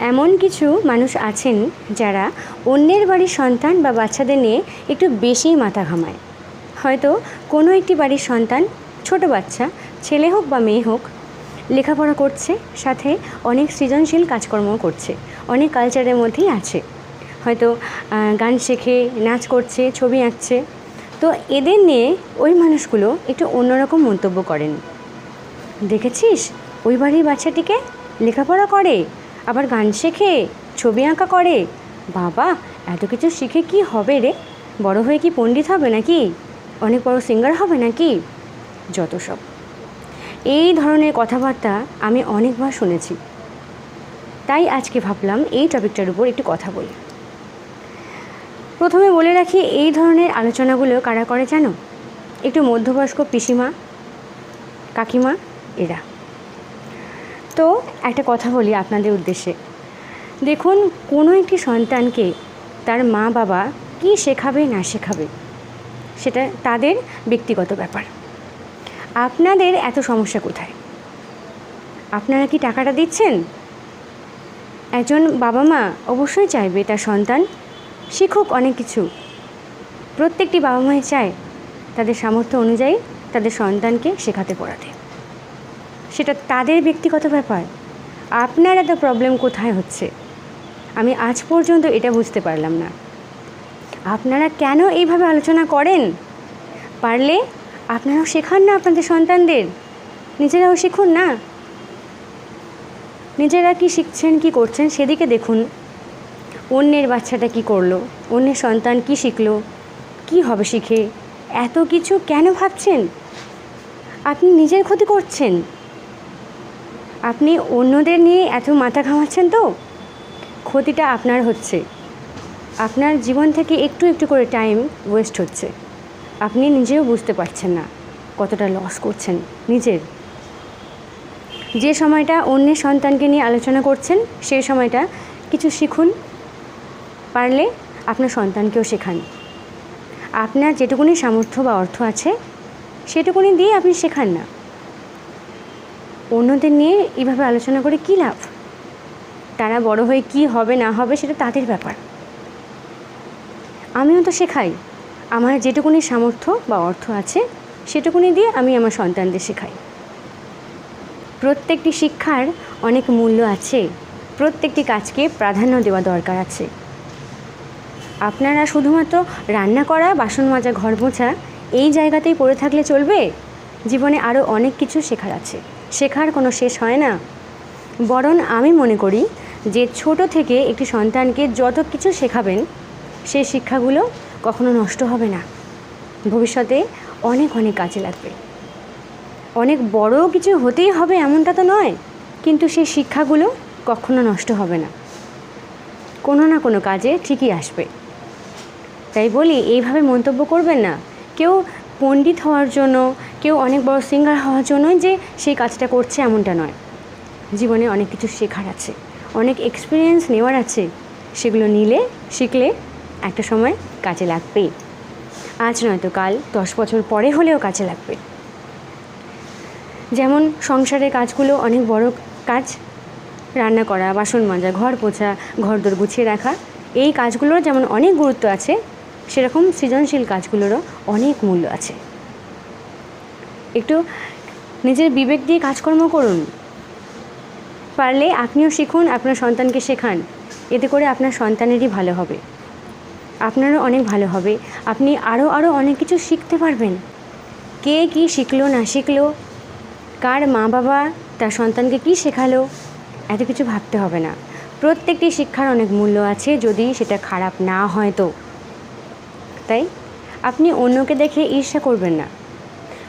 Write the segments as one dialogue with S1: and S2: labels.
S1: এমন কিছু মানুষ আছেন যারা অন্যের বাড়ির সন্তান বা বাচ্চাদের নিয়ে একটু বেশিই মাথা ঘামায়। হয়তো কোনো একটি বাড়ির সন্তান ছোট বাচ্চা, ছেলে হোক বা মেয়ে হোক, লেখাপড়া করছে, সাথে অনেক সৃজনশীল কাজকর্ম করছে, অনেক কালচারের মধ্যেই আছে। হয়তো গান শেখে, নাচ করছে, ছবি আঁকছে। তো এদের নিয়ে ওই মানুষগুলো একটু অন্যরকম মন্তব্য করেন। দেখেছিস? ওই বাড়ির বাচ্চাটিকে লেখাপড়া করে? আবার গান শেখে, ছবি আঁকা করে? বাবা, এত কিছু শিখে কি হবে রে? বড় হয়ে কি পণ্ডিত হবে নাকি? অনেক বড় সিঙ্গার হবে নাকি? যত সব। এই ধরনের কথাবার্তা আমি অনেকবার শুনেছি। তাই আজকে ভাবলাম এই টপিকটার উপর একটু কথা বলি। প্রথমে বলে রাখি, এই ধরনের আলোচনাগুলো কারা করে জানো? একটু মধ্যবয়স্ক পিসিমা, কাকিমা, এরা। তো একটা কথা বলি আপনাদের উদ্দেশ্যে। দেখুন, কোনো একটি সন্তানকে তার মা বাবা কী শেখাবে, না শেখাবে, সেটা তাদের ব্যক্তিগত ব্যাপার। আপনাদের এত সমস্যা কোথায়? আপনারা কি টাকাটা দিচ্ছেন? একজন বাবা মা অবশ্যই চাইবে তার সন্তান শিখুক অনেক কিছু। প্রত্যেকটি বাবা মাই চায় তাদের সামর্থ্য অনুযায়ী তাদের সন্তানকে শেখাতে পড়াতে। সেটা তাদের ব্যক্তিগত ব্যাপার। আপনার এত প্রবলেম কোথায় হচ্ছে? আমি আজ পর্যন্ত এটা বুঝতে পারলাম না। আপনারা কেন এইভাবে আলোচনা করেন? পারলে আপনারাও শেখান না আপনাদের সন্তানদের। নিজেরাও শিখুন না। নিজেরা কি শিখছেন, কি করছেন সেদিকে দেখুন। অন্যের বাচ্চাটা কি করল? অন্যের সন্তান কি শিখলো? কি হবে শিখে? এত কিছু কেন ভাবছেন? আপনি নিজের ক্ষতি করছেন। আপনি অন্যদের নিয়ে এত মাথা ঘামাচ্ছেন তো? ক্ষতিটা আপনার হচ্ছে। আপনার জীবন থেকে একটু একটু করে টাইম ওয়েস্ট হচ্ছে। আপনি নিজেও বুঝতে পারছেন না কতটা লস করছেন নিজের। যে সময়টা অন্যের সন্তানকে নিয়ে আলোচনা করছেন, সেই সময়টা কিছু শিখুন। পারলে আপনার সন্তানকেও শেখান। আপনার যেটুকুনি সামর্থ্য বা অর্থ আছে, সেটুকুনি দিয়ে আপনি শেখান না। অন্যদের নিয়ে এইভাবে আলোচনা করে কী লাভ? তারা বড় হয়ে কি হবে, না হবে সেটা তাদের ব্যাপার। আমিও তো শেখাই। আমার যেটুকুনি সামর্থ্য বা অর্থ আছে, সেটুকুনি দিয়ে আমি আমার সন্তানদের শেখাই। প্রত্যেকটি শিক্ষার অনেক মূল্য আছে, প্রত্যেকটি কাজকে প্রাধান্য দেওয়া দরকার আছে। আপনারা শুধুমাত্র রান্না করা, বাসন মাজা, ঘর মোছা, এই জায়গাতেই পড়ে থাকলে চলবে? জীবনে আরও অনেক কিছু শেখার আছে। শেখার কোনো শেষ হয় না। বরং আমি মনে করি যে ছোট থেকে একটি সন্তানকে যত কিছু শেখাবেন, সেই শিক্ষাগুলো কখনো নষ্ট হবে না। ভবিষ্যতে অনেক অনেক কাজে লাগবে। অনেক বড় কিছু হতেই হবে এমনটা তো নয়, কিন্তু সেই শিক্ষাগুলো কখনো নষ্ট হবে না। কোনো না কোনো কাজে ঠিকই আসবে। তাই বলি, এইভাবে মন্তব্য করবেন না। কেউ পণ্ডিত হওয়ার জন্য কেউ অনেক বড় সিঙ্গার হওয়ার জন্যই যে সেই কাজটা করছে এমনটা নয়। জীবনে অনেক কিছু শেখার আছে, অনেক এক্সপিরিয়েন্স নেওয়ার আছে, সেগুলো নিলে, শিখলে একটা সময় কাজে লাগবেই আজ নয়তো কাল, দশ বছর পরে হলেও কাজে লাগবে। যেমন সংসারের কাজগুলো অনেক বড় কাজ, রান্না করা, বাসন মাজা, ঘর পোছা, ঘরদোর গুছিয়ে রাখা, এই কাজগুলোর যেমন অনেক গুরুত্ব আছে, সেরকম সৃজনশীল কাজগুলোরও অনেক মূল্য আছে। একটু নিজের বিবেক দিয়ে কাজকর্ম করুন। পারলে আপনিও শিখুন, আপনার সন্তানকে শেখান। এতে করে আপনার সন্তানেরই ভালো হবে। আপনারও অনেক ভালো হবে। আপনি আরও আরও অনেক কিছু শিখতে পারবেন। কে কি শিখলো, না শিখলো, কার মা বাবা, তার সন্তানকে কি শেখালো, এত কিছু ভাবতে হবে না। প্রত্যেকটি শিক্ষার অনেক মূল্য আছে, যদি সেটা খারাপ না হয় তো। তাই আপনি অন্যকে দেখে ঈর্ষা করবেন না।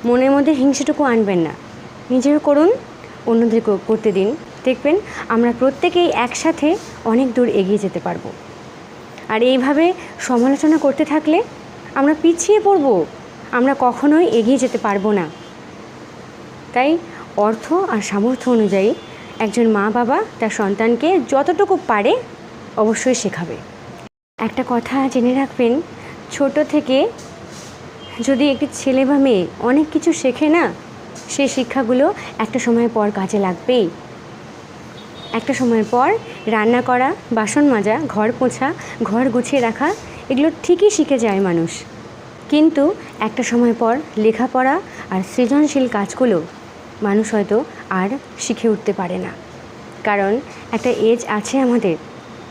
S1: মনের মধ্যে হিংসেটুকু আনবেন না। নিজেরও করুন, অন্যদের করতে দিন। দেখবেন আমরা প্রত্যেকেই একসাথে অনেক দূর এগিয়ে যেতে পারব। আর এইভাবে সমালোচনা করতে থাকলে আমরা পিছিয়ে পড়ব। আমরা কখনোই এগিয়ে যেতে পারব না। তাই অর্থ আর সামর্থ্য অনুযায়ী একজন মা বাবা তার সন্তানকে যতটুকু পারে অবশ্যই শেখাবে। একটা কথা জেনে রাখবেন, ছোট থেকে যদি একটি ছেলে বা মেয়ে অনেক কিছু শেখে না সেই শিক্ষাগুলো একটা সময় পর কাজে লাগবেই। একটা সময়ের পর রান্না করা, বাসন মাজা, ঘর পোছা, ঘর গুছিয়ে রাখা, এগুলো ঠিকই শিখে যায় মানুষ। কিন্তু একটা সময় পর লেখাপড়া আর সৃজনশীল কাজগুলো মানুষ হয়তো আর শিখে উঠতে পারে না। কারণ একটা এজ আছে আমাদের।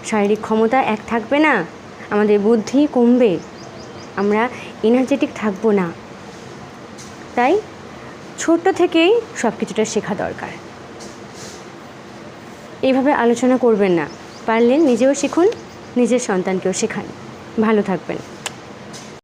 S1: শারীরিক ক্ষমতা এক থাকবে না, আমাদের বুদ্ধি কমবে। আমরা এনার্জেটিক থাকব না। তাই ছোট্ট থেকেই সব কিছুটা শেখা দরকার। এইভাবে আলোচনা করবেন না। পারলে নিজেও শিখুন, নিজের সন্তানকেও শেখান। ভালো থাকবেন।